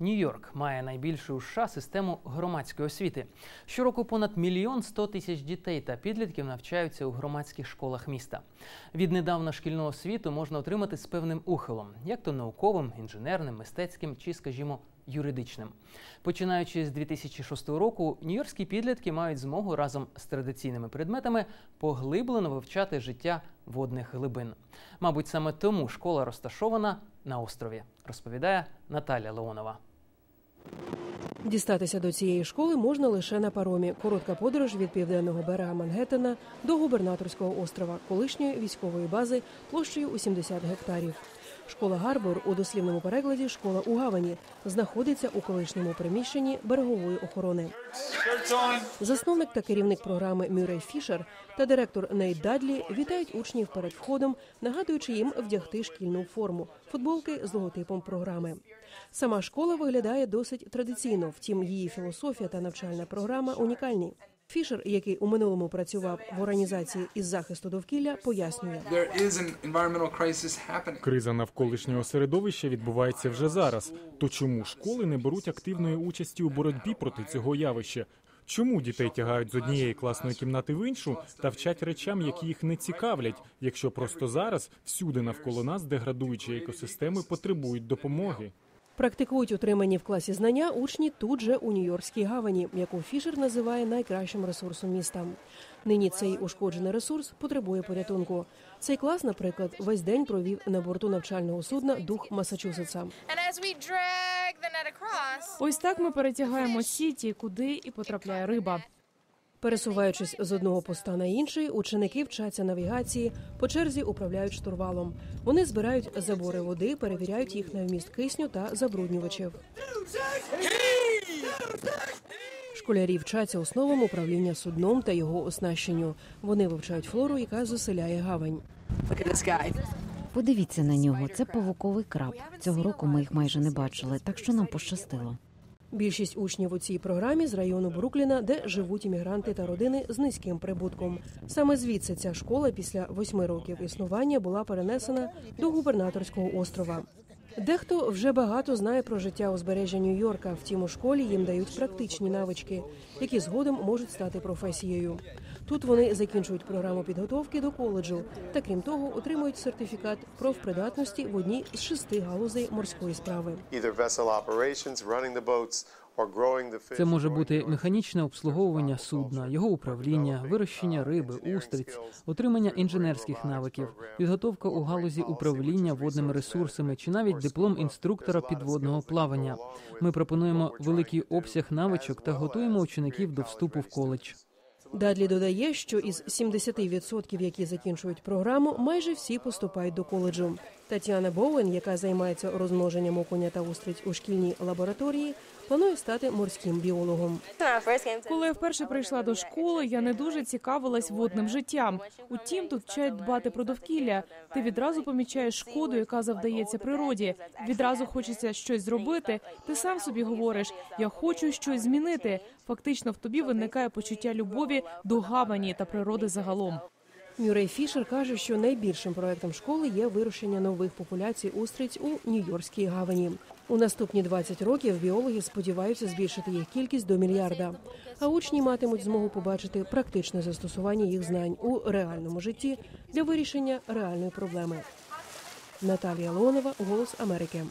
Нью-Йорк має найбільшу у США систему громадської освіти. Щороку понад мільйон сто тисяч дітей та підлітків навчаються у громадських школах міста. Віднедавна шкільну освіту можна отримати з певним ухилом, як то науковим, інженерним, мистецьким чи, скажімо, юридичним. Починаючи з 2006 року, нью-йоркські підлітки мають змогу разом з традиційними предметами поглиблено вивчати життя водних глибин. Мабуть, саме тому школа розташована на острові, розповідає Наталя Леонова. Дістатися до цієї школи можна лише на паромі. Коротка подорож від південного берега Мангеттена до губернаторського острова, колишньої військової бази площею у 70 гектарів. Школа Гарбор у дослівному перекладі школа у Гавані знаходиться у колишньому приміщенні берегової охорони. Засновник та керівник програми Мюррей Фішер та директор Нейт Дадлі вітають учнів перед входом, нагадуючи їм вдягти шкільну форму футболки з логотипом програми. Сама школа виглядає досить традиційно, втім, її філософія та навчальна програма унікальні. Фішер, який у минулому працював в організації із захисту довкілля, пояснює. Криза навколишнього середовища відбувається вже зараз. То чому школи не беруть активної участі у боротьбі проти цього явища? Чому дітей тягають з однієї класної кімнати в іншу та вчать речам, які їх не цікавлять, якщо просто зараз всюди навколо нас деградуючі екосистеми потребують допомоги? Практикують отримані в класі знання учні тут же у Нью-Йоркській гавані, яку Фішер називає найкращим ресурсом міста. Нині цей ушкоджений ресурс потребує порятунку. Цей клас, наприклад, весь день провів на борту навчального судна Дух Масачусетса. Ось так ми перетягаємо сіті, куди і потрапляє риба. Пересуваючись з одного поста на інший, ученики вчаться навігації, по черзі управляють штурвалом. Вони збирають забори води, перевіряють їх на вміст кисню та забруднювачів. Школярі вчаться основам управління судном та його оснащенню. Вони вивчають флору, яка заселяє гавань. Подивіться на нього, це павуковий краб. Цього року ми їх майже не бачили, так що нам пощастило. Більшість учнів у цій програмі з району Брукліна, де живуть іммігранти та родини з низьким прибутком. Саме звідси ця школа після восьми років існування була перенесена до губернаторського острова. Дехто вже багато знає про життя узбережжя Нью-Йорка. Втім, у школі їм дають практичні навички, які згодом можуть стати професією. Тут вони закінчують програму підготовки до коледжу та крім того отримують сертифікат профпридатності в одній з шести галузей морської справи. Це може бути механічне обслуговування судна, його управління, вирощення риби, устриць, отримання інженерських навиків, підготовка у галузі управління водними ресурсами чи навіть диплом інструктора підводного плавання. Ми пропонуємо великий обсяг навичок та готуємо учеників до вступу в коледж. Дадлі додає, що із 70%, які закінчують програму, майже всі поступають до коледжу. Тетяна Боуен, яка займається розмноженням окуня та устриць у шкільній лабораторії, планує стати морським біологом. Коли я вперше прийшла до школи, я не дуже цікавилась водним життям. Утім, тут вчать дбати про довкілля. Ти відразу помічаєш шкоду, яка завдається природі. Відразу хочеться щось зробити. Ти сам собі говориш: я хочу щось змінити. Фактично, в тобі виникає почуття любові до гавані та природи загалом. Мюррей Фішер каже, що найбільшим проектом школи є вирощення нових популяцій устриць у Нью-Йоркській гавані. У наступні 20 років біологи сподіваються збільшити їх кількість до мільярда. А учні матимуть змогу побачити практичне застосування їх знань у реальному житті для вирішення реальної проблеми. Наталія Леонова, Голос Америки.